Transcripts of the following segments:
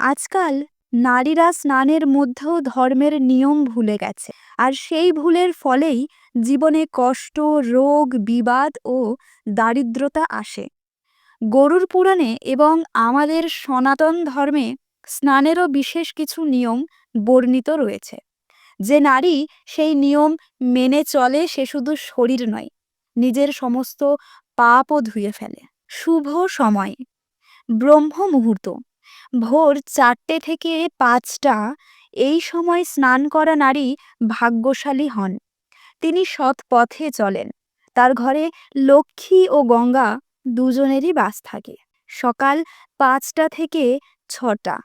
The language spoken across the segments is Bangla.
আজকাল নারীরা স্নানের মধ্যেও ধর্মের নিয়ম ভুলে গেছে। আর সেই ভুলের ফলেই জীবনে কষ্ট, রোগ, বিবাদ ও দারিদ্রতা আসে। গরুর পুরাণে এবং আমাদের সনাতন ধর্মে স্নানেরও বিশেষ কিছু নিয়ম বর্ণিত রয়েছে। যে নারী সেই নিয়ম মেনে চলে সে শুধু শরীর নয়, নিজের সমস্ত পাপও ধুয়ে ফেলে। শুভ সময়। ব্রহ্ম মুহূর্ত ভোর চারটে থেকে পাঁচটা এই সময় স্নান করা নারী ভাগ্যশালী হন। তিনি সৎ পথে চলেন। তার ঘরে লক্ষ্মী ও গঙ্গা দুজনেরই বাস থাকে। সকাল পাঁচটা থেকে ছটা।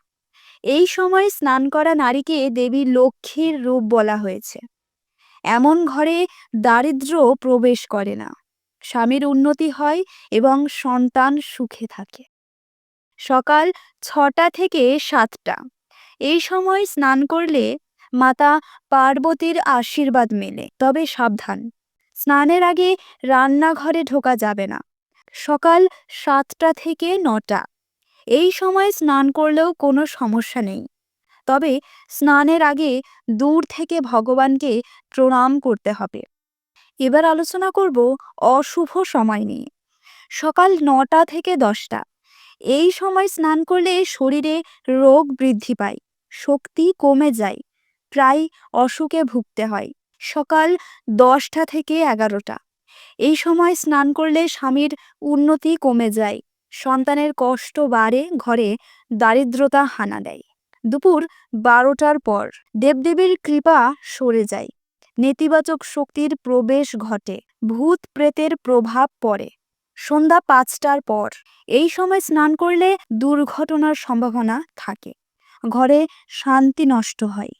এই সময় স্নান করা নারীকে দেবী লক্ষ্মীর রূপ বলা হয়েছে। এমন ঘরে দারিদ্র প্রবেশ করে না। স্বামীর উন্নতি হয় এবং সন্তান সুখে থাকে। সকাল ছটা থেকে সাতটা। এই সময় স্নান করলে মাতা পার্বতীর আশীর্বাদ মেলে, তবে সাবধান। স্নানের আগে রান্নাঘরে ঢোকা যাবে না। সকাল সাতটা থেকে নটা। এই সময় স্নান করলেও কোনো সমস্যা নেই। তবে স্নানের আগে দূর থেকে ভগবানকে প্রণাম করতে হবে। এবার আলোচনা করব অশুভ সময় নিয়ে। সকাল নটা থেকে দশটা। এই সময় স্নান করলে শরীরে রোগ বৃদ্ধি পায়, শক্তি কমে যায়, প্রায় অসুখে ভুগতে হয়। সকাল দশটা থেকে এগারোটা। এই সময় স্নান করলে স্বামীর উন্নতি কমে যায়, সন্তানের কষ্ট বাড়ে, ঘরে দারিদ্রতা হানা দেয়। দুপুর বারোটার পর দেবদেবীর কৃপা সরে যায়, নেতিবাচক শক্তির প্রবেশ ঘটে ভূত প্রেতের প্রভাব পড়ে। সন্ধ্যা পাঁচটার পর। এই সময় স্নান করলে দুর্ঘটনার সম্ভাবনা থাকে। ঘরে শান্তি নষ্ট হয়।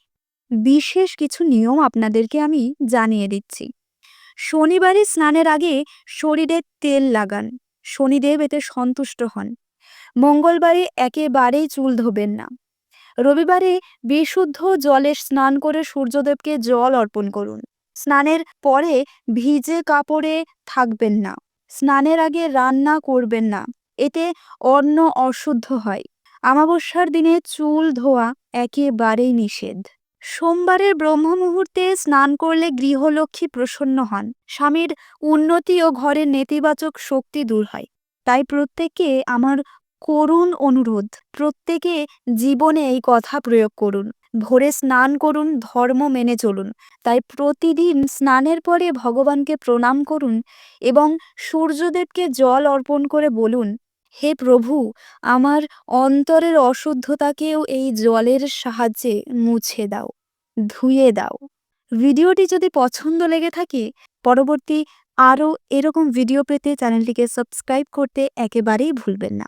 বিশেষ কিছু নিয়ম আপনাদেরকে আমি জানিয়ে দিচ্ছি। শনিবারে স্নানের আগে শরীরে তেল লাগান। শনিদেব এতে সন্তুষ্ট হন। মঙ্গলবারে একেবারেই চুল ধোবেন না। রবিবারে বিশুদ্ধ জলে স্নান করে সূর্যদেবকে জল অর্পণ করুন। স্নানের পরে ভিজে কাপড়ে থাকবেন না। স্নানের আগে রান্না করবেন না, এতে অন্ন অশুদ্ধ হয়। আমাবস্যার দিনে চুল ধোয়া একেবারেই নিষেধ। সোমবারের ব্রহ্ম মুহূর্তে স্নান করলে গৃহলক্ষ্মী প্রসন্ন হন। স্বামীর উন্নতি ও ঘরের নেতিবাচক শক্তি দূর হয়। তাই প্রত্যেককে আমার করুণ অনুরোধ, প্রত্যেকে জীবনে এই কথা প্রয়োগ করুন। ভোরে স্নান করুন, ধর্ম মেনে চলুন। তাই প্রতিদিন স্নানের পরে ভগবানকে প্রণাম করুন এবং সূর্যদেবকে জল অর্পণ করে বলুন, হে প্রভু, আমার অন্তরের অশুদ্ধতাকেও এই জলের সাহায্যে মুছে দাও, ধুয়ে দাও। ভিডিওটি যদি পছন্দ লেগে থাকে, পরবর্তী আরও এরকম ভিডিও পেতে চ্যানেলটিকে সাবস্ক্রাইব করতে একেবারেই ভুলবেন না।